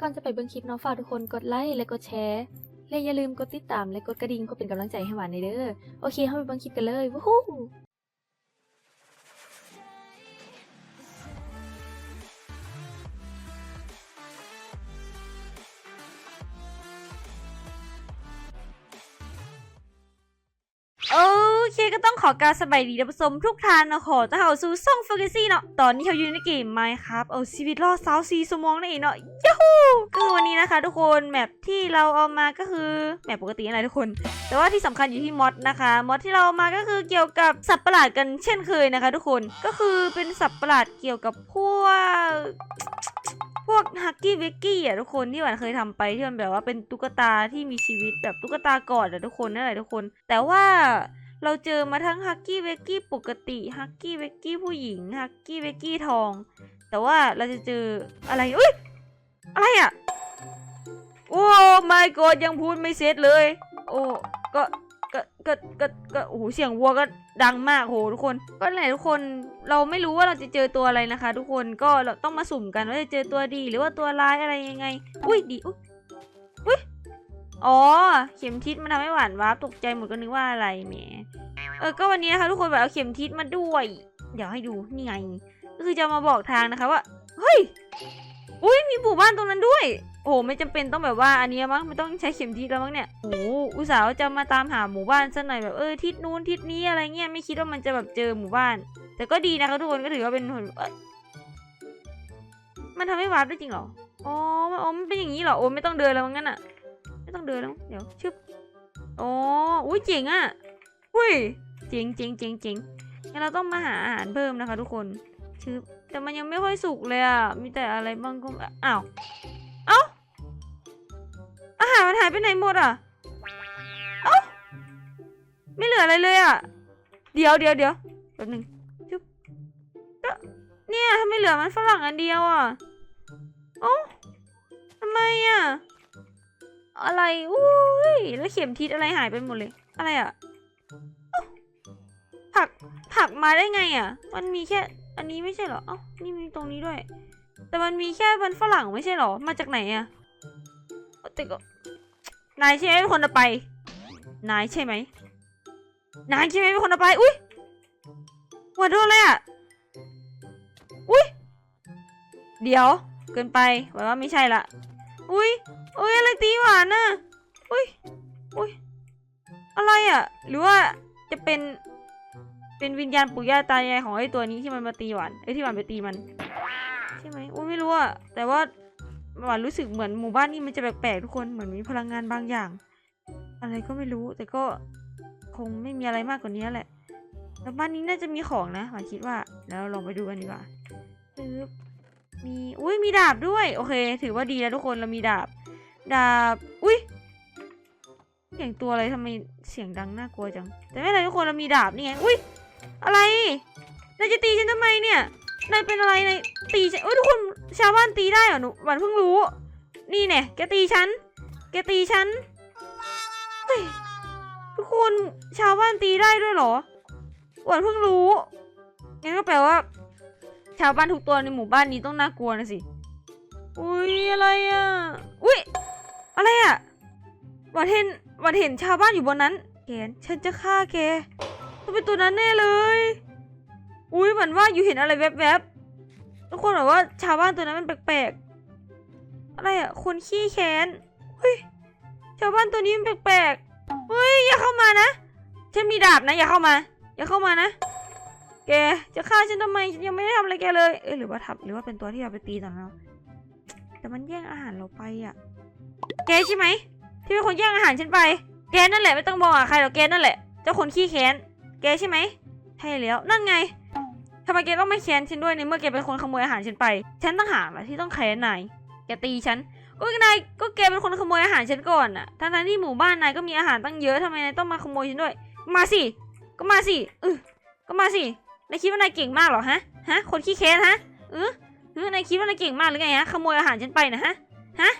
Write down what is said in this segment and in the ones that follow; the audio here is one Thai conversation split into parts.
ก่อนจะไปเบิ่งคลิปเนาะฝากทุกคนกดไลค์และกดแชร์และอย่าลืมกดติดตามและกดกระดิ่งเพื่อเป็นกำลังใจให้หวานในเด้อโอเคเข้าไปเบิ่งคลิปกันเลยวู้ฮู้โอเคก็ต้องขอการสบายดีท่านผู้ชมทุกทานนะขอจะเข้าสู่ซ่องเฟ a กซี่เนาะตอนนี้เขาอยู่ในเกมไมครับเอาชีวิตรอดสาวซีสมองนั่นเองเนาะยู ก็คือวันนี้นะคะ ทุกคนแมปที่เราเอามาก็คือแมปปกติอะไรทุกคน แต่ว่าที่สำคัญอยู่ที่มอดนะคะมอดที่เราเอามาก็คือเกี่ยวกับสัตว์ประหลาดกันเช่นเคยนะคะ ทุกคนก็คือเป็นสัตว์ประหลาดเกี่ยวกับพวกพวกฮักกี้เวกกี้อะทุกคนที่หวานเคยทำไปที่มันแบบว่าเป็นตุ๊กตาที่มีชีวิตแบบตุ๊กตากอดอะทุกคนนั่นแหละทุกคน แต่ว่าเราเจอมาทั้งฮักกี้เวกกี้ปกติฮักกี้เวกกี้ผู้หญิงฮักกี้เวกกี้ทอง แต่ว่าเราจะเจออะไรอุ้ย อะไรอะ โอ้ my god ยังพูดไม่เสร็จเลย โอ้ ก็ ก็ ก็ ก็ ก็ โอ้โห เสียงวัวก็ดังมากโหทุกคน ก็ไหนทุกคน เราไม่รู้ว่าเราจะเจอตัวอะไรนะคะ ทุกคน ก็เราต้องมาสุ่มกันว่าจะเจอตัวดีหรือว่าตัวร้ายอะไรยังไง อุ้ยดี อุ้ยอุ้ยอ๋อ เข็มทิศมันทำให้หวานวาร์ปตกใจหมดก็นึกว่าอะไรแหม เออ ก็วันนี้นะคะทุกคนแบบเอาเข็มทิศมาด้วย เดี๋ยวให้ดู นี่ไง ก็คือจะมาบอกทางนะคะว่า เฮ้ย อุ้ยมีหมู่บ้านตรงนั้นด้วย โอ้โหไม่จำเป็นต้องแบบว่าอันนี้มั้งไม่ต้องใช้เข็มทิศแล้วมั้งเนี่ยโอ้อุตส่าห์ว่าจะมาตามหาหมู่บ้านซะหน่อยแบบเออทิศนู้นทิศนี้อะไรเงี้ยไม่คิดว่ามันจะแบบเจอหมู่บ้าน แต่ก็ดีนะคะทุกคนก็ถือว่าเป็นมันทำให้วาร์ปได้จริงเหรออ๋อมันอ๋อมันเป็นอย่างนี้เหรอโอ้ไม่ต้องเดินแล้วมั้งงั้นอะไม่ต้องเดินแล้วเดี๋ยวชึบอ๋ออุ้ยเจ๋งอะอุ้ยเจ๋งเจ๋งเจ๋งเจ๋งงั้นเราต้องมาหาอาหารเพิ่มนะคะ ทุกคน ชึบแต่มันยังไม่ค่อยสุกเลยอะมีแต่อะไรบ้างก็อ้าว เอ้า อาหารมันหายไปไหนหมดอะเอ้า ไม่เหลืออะไรเลยอะเดี๋ยวเดี๋ยวเดี๋ยวแป๊บหนึงเนี่ยทำไมเหลือมันฝรั่งอันเดียวอะโอ้ทำไมอะ อะไร อุ้ย แล้วเข็มทิศอะไรหายไปหมดเลย อะไรอะผัก ผักมาได้ไงอะ มันมีแค่ อันนี้ไม่ใช่เหรอเอ้านี่มีตรงนี้ด้วย แต่มันมีแค่มันฝรั่งไม่ใช่เหรอ มาจากไหนอะแต่ก็นายใช่ไหมเป็นคนเอาไป นายใช่ไหมนายใช่ไหมเป็นคนเอาไป อุ้ยหัวโดนเลยอะอุ้ย เดี๋ยว เกินไปหวานว่าไม่ใช่ละ อุ้ยอุ้ยอะไรตีหวานน่ะ อุ้ย อุ้ย อะไรอะหรือว่าจะเป็น เป็นวิญญาณปู่ย่าตายายของไอ้ตัวนี้ที่มันมาตีหวานไอ้ที่หวานไปตีมันใช่ไหมอุ้ยไม่รู้อะแต่ว่าหวานรู้สึกเหมือนหมู่บ้านนี้มันจะแปลกๆทุกคนเหมือนมีพลังงานบางอย่าง อะไรก็ไม่รู้ แต่ก็คงไม่มีอะไรมากกว่านี้แหละแล้วบ้านนี้น่าจะมีของนะหวานคิดว่าแล้วลองไปดูกันดีกว่าปึ๊บมีอุ้ยมีดาบด้วย โอเค ถือว่าดีแล้วทุกคนเรามีดาบ ดาบอุ้ยเสียงตัวอะไรทำไมเสียงดังน่ากลัวจัง แต่ไม่เป็นไรทุกคนเรามีดาบนี่ไงอุ้ย อะไร นายจะตีฉันทำไมเนี่ย นายเป็นอะไร นายตีฉันอุ้ยทุกคนชาวบ้านตีได้เหรอหนูหวานเพิ่งรู้ นี่เนี่ยแกตีฉัน แกตีฉันเฮ้ยทุกคนชาวบ้านตีได้ด้วยเหรอหวานเพิ่งรู้ งั้นก็แปลว่า ชาวบ้านทุกตัวในหมู่บ้านนี้ต้องน่ากลัวนะสิ อุ้ยอะไรอะ อุ้ยอะไรอะหวานเห็นหวานเห็นชาวบ้านอยู่บนนั้น แกนฉันจะฆ่าแก ต้องเป็นตัวนั้นแน่เลย อุ้ยเหมือนว่าอยู่เห็นอะไรแวบๆทุกคนบอกว่าชาวบ้านตัวนั้นมันแปลกๆ อะไรอะคนขี้แค้น เฮ้ย ชาวบ้านตัวนี้มันแปลกๆ เฮ้ย อย่าเข้ามานะ ฉันมีดาบนะ อย่าเข้ามา อย่าเข้ามานะ แก จะฆ่าฉันทำไม ฉันยังไม่ได้ทำอะไรแกเลย เอ้ยหรือว่าทับหรือว่าเป็นตัวที่เราไปตีตอนนั้นแต่มันแย่งอาหารเราไปอะแกใช่ไหมที่เป็นคนแย่งอาหารฉันไป แกนั่นแหละไม่ต้องบอกอะใครหรอกแกนั่นแหละ เจ้าคนขี้แค้น แกใช่ไหมใช่แล้วนั่นไงทำไมแกต้องไม่แค้นฉันด้วยในเมื่อแกเป็นคนขโมยอาหารฉันไป ฉันต้องหาแหละที่ต้องแค้นนายแกตีฉันก็นายก็แกเป็นคนขโมยอาหารฉันก่อนน่ะทั้งๆที่หมู่บ้านนายก็มีอาหารตั้งเยอะทำไมนายต้องมาขโมยฉันด้วย มาสิ ก็มาสิเออก็มาสิ นายคิดว่านายเก่งมากเหรอฮะ ฮะ คนขี้แค้นฮะ เออเออนายคิดว่านายเก่งมากหรือไงฮะ ขโมยอาหารฉันไปนะฮะ ฮะ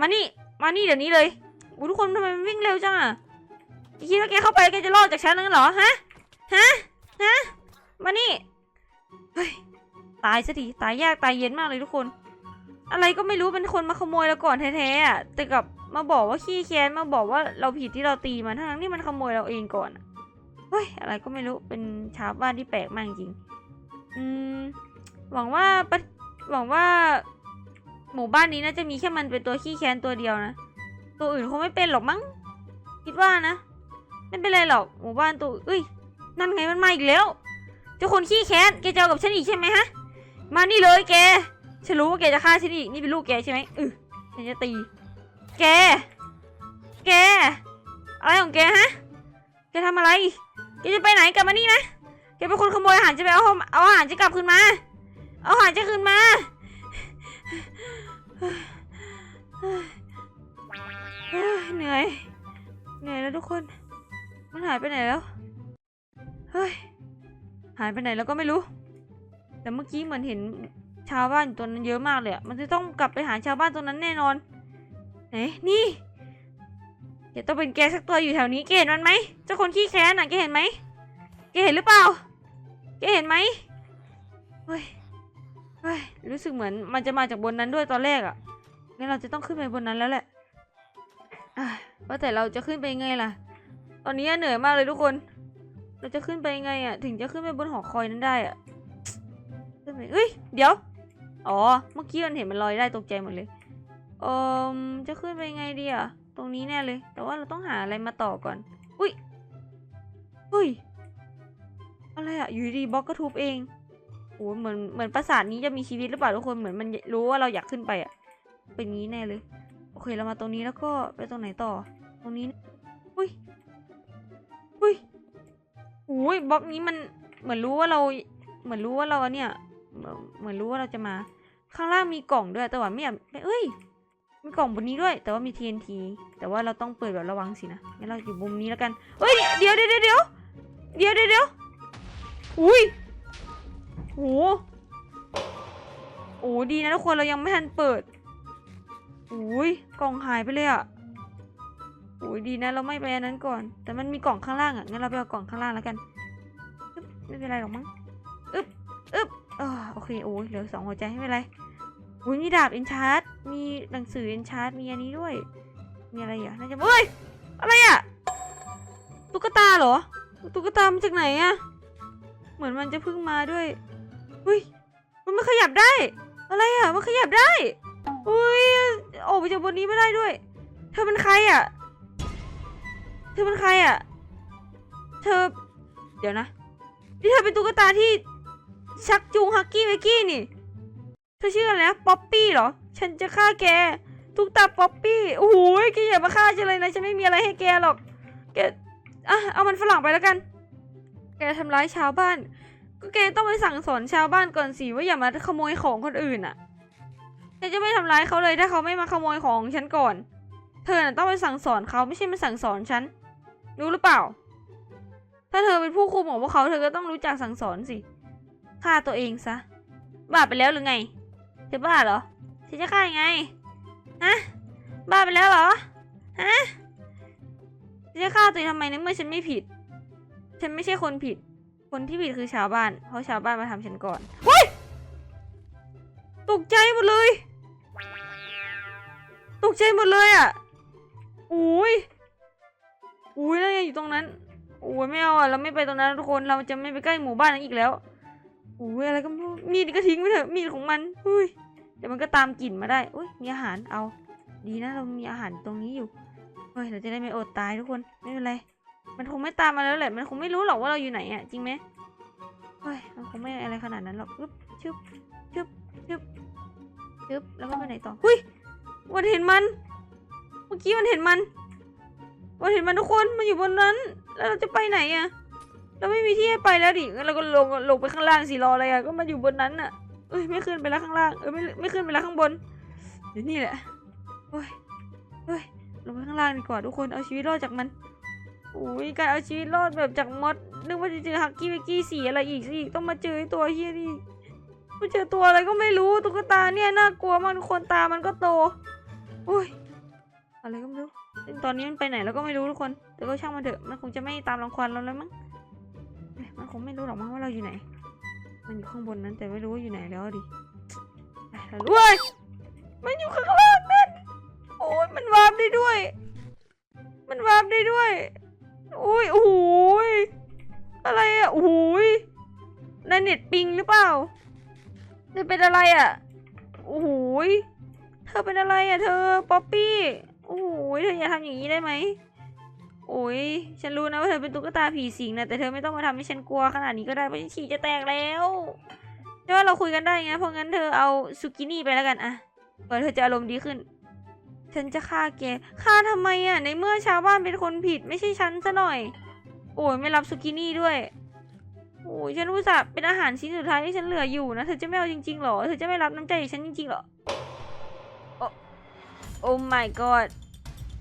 มานี่ มานี่เดี๋ยวนี้เลยอู้ทุกคนทำไมมันวิ่งเร็วจังอะ คิดว่าแกเข้าไปแกจะรอดจากฉันนั่นเหรอฮะฮะฮะมานี่เฮ้ยตายซะทีตายยากตายเย็นมากเลยทุกคน อะไรก็ไม่รู้เป็นคนมาขโมยเราก่อนแท้ๆอะแต่กับมาบอกว่าขี้แค้นมาบอกว่าเราผิดที่เราตีมันทั้งที่มันขโมยเราเองก่อนเฮ้ยอะไรก็ไม่รู้เป็นชาวบ้านที่แปลกมากจริงอืมหวังว่าหวังว่าหมู่บ้านนี้น่าจะมีแค่มันเป็นตัวขี้แค้นตัวเดียวนะ ตัวอื่นคงไม่เป็นหรอกมั้ง คิดว่านะ ไม่เป็นไรหรอกหมู่บ้านตัวเอ้ยนั่นไงมันมาอีกแล้วเจ้าคนขี้แค้นแกจะเอากับฉันอีกใช่ไหมฮะมานี่เลยแกฉันรู้ว่าแกจะฆ่าฉันอีกนี่เป็นลูกแกใช่ไหมเออฉันจะตี แก แก อะไรของแกฮะแกทำอะไรแกจะไปไหนกลับมานี่นะแกเป็นคนขโมยอาหารจะไปเอาเอาอาหารจะกลับคืนมา เอาอาหารจะคืนมาเหนื่อยเหนื่อยแล้วทุกคน มันหายไปไหนแล้ว เฮ้ย หายไปไหนแล้วก็ไม่รู้ แต่เมื่อกี้เหมือนเห็นชาวบ้านอยู่ตัวนั้นเยอะมากเลยอะมันจะต้องกลับไปหาชาวบ้านตัวนั้นแน่นอน ไหน นี่เดี๋ยวต้องเป็นแกสักตัวอยู่แถวนี้แกเห็นมันไหมเจ้าคนขี้แค้นน่ะแกเห็นไหมแกเห็นหรือเปล่าแกเห็นไหมเฮ้ย เฮ้ย รู้สึกเหมือนมันจะมาจากบนนั้นด้วยตอนแรกอะ่ะงั้นเราจะต้องขึ้นไปบนนั้นแล้วแหละว่าแต่เราจะขึ้นไปไงล่ะ ตอนนี้เหนื่อยมากเลยทุกคน เราจะขึ้นไปยังไงอะ่ะ ถึงจะขึ้นไปบนหอคอยนั้นได้อะ่ะขึ้นไปเฮ้ย เดี๋ยว อ๋อ เมื่อกี้มันเห็นมันลอยได้ตกใจหมดเลยเออจะขึ้นไปยังไงดีอะ ตรงนี้แน่เลย แต่ว่าเราต้องหาอะไรมาต่อก่อน อุ้ยเฮ้ย อะไรอะ อยู่ดีบล็อกก็ทุบเองโอ้เหมือน เหมือนปราสาทนี้จะมีชีวิตหรือเปล่าทุกคน เหมือนมันรู้ว่าเราอยากขึ้นไปอะ เป็นงี้แน่เลย โอเค เรามาตรงนี้แล้วก็ไปตรงไหนต่อ ตรงนี้ อุ้ยอุ้ยบล็อกนี้มันเหมือนรู้ว่าเรา เหมือนรู้ว่าเราเนี่ยเหมือนเหมือนรู้ว่าเราจะมา ข้างล่างมีกล่องด้วย แต่ว่าไม่อยากเอ้ย มีกล่องบนนี้ด้วย แต่ว่ามี TNT แต่ว่าเราต้องเปิดแบบระวังสินะงั้นเราอยู่มุมนี้แล้วกันเฮ้ย เดี๋ยวเดี๋ยวเดี๋ยวเดี๋ยวเดี๋ยวเดี๋ยวอุ้ยโหโอ้ดีนะทุกคนเรายังไม่ทันเปิดอุ้ยกล่องหายไปเลยอะ อ้ยดีนะเราไม่ไปอันนั้นก่อน แต่มันมีกล่องข้างล่างอะงั้นเราไปเอากล่องข้างล่างแล้วกันไม่เป็นไรหรอกมั้งอึ๊บอึ๊บโอเคโอ้ยเหลือสองหัวใจไม่เป็นไรอุ้ยมีดาบเอ็นชาร์ดมีหนังสือเอ็นชาร์ดมีอันนี้ด้วย มีอะไรอะน่าจะเฮ้ยอะไรอะตุ๊กตาเหรอตุ๊กตามาจากไหนอะเหมือนมันจะเพิ่งมาด้วยอุ้ยมันไม่ขยับได้ อะไรอะมันขยับได้อุ้ยออกไปจากบนนี้ไม่ได้ด้วย เธอเป็นใครอะ เธอเป็นใครอะ เธอ เดี๋ยวนะ นี่เธอเป็นตุ๊กตาที่ชักจูงฮักกี้เวกกี้นี่ เธอชื่ออะไรนะป๊อปปี้เหรอ ฉันจะฆ่าแกทุกตาป๊อปปี้ โอ้โหแกอย่ามาฆ่าฉันเลยนะ ฉันไม่มีอะไรให้แกหรอก แก อะ เอามันฝรั่งไปแล้วกัน แกทำร้ายชาวบ้าน ก็แกต้องไปสั่งสอนชาวบ้านก่อนสิว่าอย่ามาขโมยของคนอื่นอะฉันจะไม่ทำร้ายเขาเลยถ้าเขาไม่มาขโมยของฉันก่อน เธอน่ะต้องไปสั่งสอนเขาไม่ใช่มาสั่งสอนฉัน รู้หรือเปล่า ถ้าเธอเป็นผู้คุมของพวกเขาเธอก็ต้องรู้จักสั่งสอนสิฆ่าตัวเองซะบ้าไปแล้วหรือไงเธอบ้าเหรอฉันจะฆ่ายังไงฮะบ้าไปแล้วเหรอฮะฉันจะฆ่าตัวเองทำไมในเมื่อฉันไม่ผิด ฉันไม่ใช่คนผิด คนที่ผิดคือชาวบ้าน เพราะชาวบ้านมาทำฉันก่อนเฮ้ยตกใจหมดเลย ตกใจหมดเลยอะอุ้ย อุ้ยแล้วไงอยู่ตรงนั้นโอ้ยไม่เอาอะเราไม่ไปตรงนั้นทุกคนเราจะไม่ไปใกล้หมู่บ้านนั้นอีกแล้วอุ้ยอะไรก็ไม่รู้มีดก็ทิ้งไปเถอะมีดของมันอุ้ยเดี๋ยวมันก็ตามกลิ่นมาได้อุ้ยมีอาหารเอา ดีนะเรามีอาหารตรงนี้อยู่เฮ้ยเราจะได้ไม่อดตายทุกคนไม่เป็นไรมันคงไม่ตามมาแล้วแหละ มันคงไม่รู้หรอกว่าเราอยู่ไหนอะ จริงไหมเฮ้ย มันคงไม่อะไรขนาดนั้นหรอกอึ๊บชึบชึบชึบชึบแล้วก็ไปไหนต่อ หุ้ย วันเห็นมัน เมื่อกี้มันเห็นมัน วันเห็นมันทุกคนมันอยู่บนนั้น แล้วเราจะไปไหนอะเราไม่มีที่ให้ไปแล้วดิงั้นเราก็ลงลงไปข้างล่างสิรออะไรอะก็มาอยู่บนนั้นอะเอ้ยไม่ขึ้นไปแล้วข้างล่างเออไม่ไม่ขึ้นไปแล้วข้างบนเดี๋ยวนี่แหละโอ้ยเฮ้ยลงไปข้างล่างดีกว่าทุกคนเอาชีวิตรอดจากมันโอ้ยการเอาชีวิตรอดแบบจากมดนึกว่าจะเจอฮักกี้เวกกี้สีอะไรอีกสิต้องมาเจอไอตัวเฮียนี่มาเจอตัวอะไรก็ไม่รู้ตุ๊กตาเนี่ยน่ากลัวมากทุกคนตามันก็โตโอ้ยอะไรก็ไม่รู้ ซึ่งตอนนี้มันไปไหนแล้วก็ไม่รู้ทุกคน แต่ก็ช่างมันเถอะ มันคงจะไม่ตามรังควานเราแล้วมั้ง มันคงไม่รู้หรอกมั้งว่าเราอยู่ไหน มันอยู่ข้างบนนั้นแต่ไม่รู้ว่าอยู่ไหนแล้วดิด้วเว้ยมันอยู่ข้างล่างนั่น โอ้ยมันวาร์ปได้ด้วย มันวาร์ปได้ด้วยโอ้ยโอ้ยอะไรอะโอ้ยนันเน็ตปิงหรือเปล่าเธอเป็นอะไรอะโอ้ยเธอเป็นอะไรอะเธอ ป๊อปปี้ อ้โหยเธออย่าทำอย่างนี้ได้ไหมโอ้ยฉันรู้นะว่าเธอเป็นตุ๊กตาผีสิงนะแต่เธอไม่ต้องมาทำให้ฉันกลัวขนาดนี้ก็ได้เพราะฉันฉี่จะแตกแล้วเดี๋ยวเราคุยกันได้ไงเพราะงั้นเธอเอาสุกินี่ไปแล้วกันอะเผื่อเธอจะอารมณ์ดีขึ้น ฉันจะฆ่าแกฆ่าทำไมอะในเมื่อชาวบ้านเป็นคนผิดไม่ใช่ฉันซะหน่อย โอ้ยไม่รับสุกินี่ด้วยโอ้ยฉันรู้สึกเป็นอาหารชิ้นสุดท้ายที่ฉันเหลืออยู่นะเธอจะไม่เอาจริงๆหรอเธอจะไม่รับน้ำใจจากฉันจริงๆหรอ โอ้ my god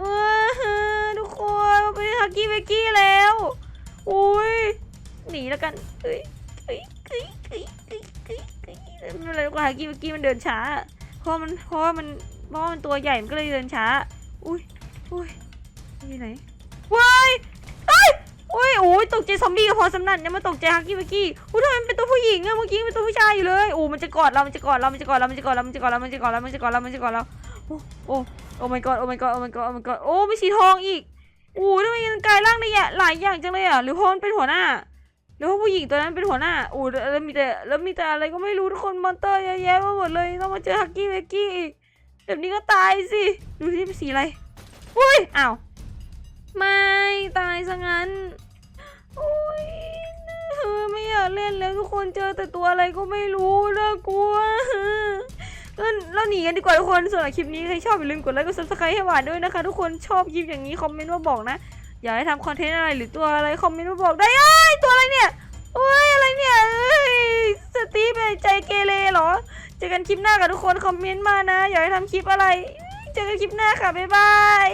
ว้าทุกคนไปฮักกี้เบกกี้แล้วอุ้ยหนีแล้วกันเอ้ยเอ้ยเอ้ยเอ้ยเอ้ยเอ้ยเอ้ยไม่เป็นไรหรอกฮักกี้เบกกี้มันเดินช้า เพราะมันเพราะมันเพราะมันตัวใหญ่มันก็เลยเดินช้า อุ้ยอุ้ยนอยู่ไหนว้ายเอ้ยอุ้ยโอ้ยตกใจซอมบี้กับพอสำนันยังมาตกใจฮักกี้เบกกี้อุ้ยทำไมเป็นตัวผู้หญิงอะเมื่อกี้เป็นตัวผู้ชายอยู่เลยโอ้มันจะกอดเรา มันจะกอดเรา มันจะกอดเรา มันจะกอดเรา มันจะกอดเรา มันจะกอดเรา มันจะกอดเรา มันจะกอดเรา โอ้โอ้โอ้ my god โอ้ my god โอ้ my god โอ้ my god โอ้มีสีทองอีกโอ้ทำไมมันกลายร่างได้หลายอย่างจังเลยอะหรือเพราะมันเป็นหัวหน้าหรือว่าผู้หญิงตัวนั้นเป็นหัวหน้าโอ้แล้วมีแต่แล้วมีแต่อะไรก็ไม่รู้ทุกคนมอนเตอร์เยอะแยะไปหมดเลยต้องมาเจอฮักกี้เวกกี้อีกแบบนี้ก็ตายสิดูที่เป็นสีอะไรอุ้ยอ้าวไม่ตายซะงั้นโอ้ยเออไม่อยากเล่นแล้วทุกคนเจอแต่ตัวอะไรก็ไม่รู้น่ากลัว งั้นเราหนีกันดีกว่าทุกคนส่วนคลิปนี้ใครชอบอย่าลืมกดไลค์กด subscribe ให้หวานด้วยนะคะ ทุกคนชอบคลิปอย่างนี้คอมเมนต์มาบอกนะอยากให้ทำคอนเทนต์อะไรหรือตัวอะไรคอมเมนต์มาบอกได้เอ้ยตัวอะไรเนี่ยโอ้ยอะไรเนี่ยเอ้ยสตีฟเป็นใจเกเรเหรอเจอกันคลิปหน้ากับทุกคนคอมเมนต์มานะ อยากให้ทำคลิปอะไร เจอกันคลิปหน้าค่ะบ๊ายบาย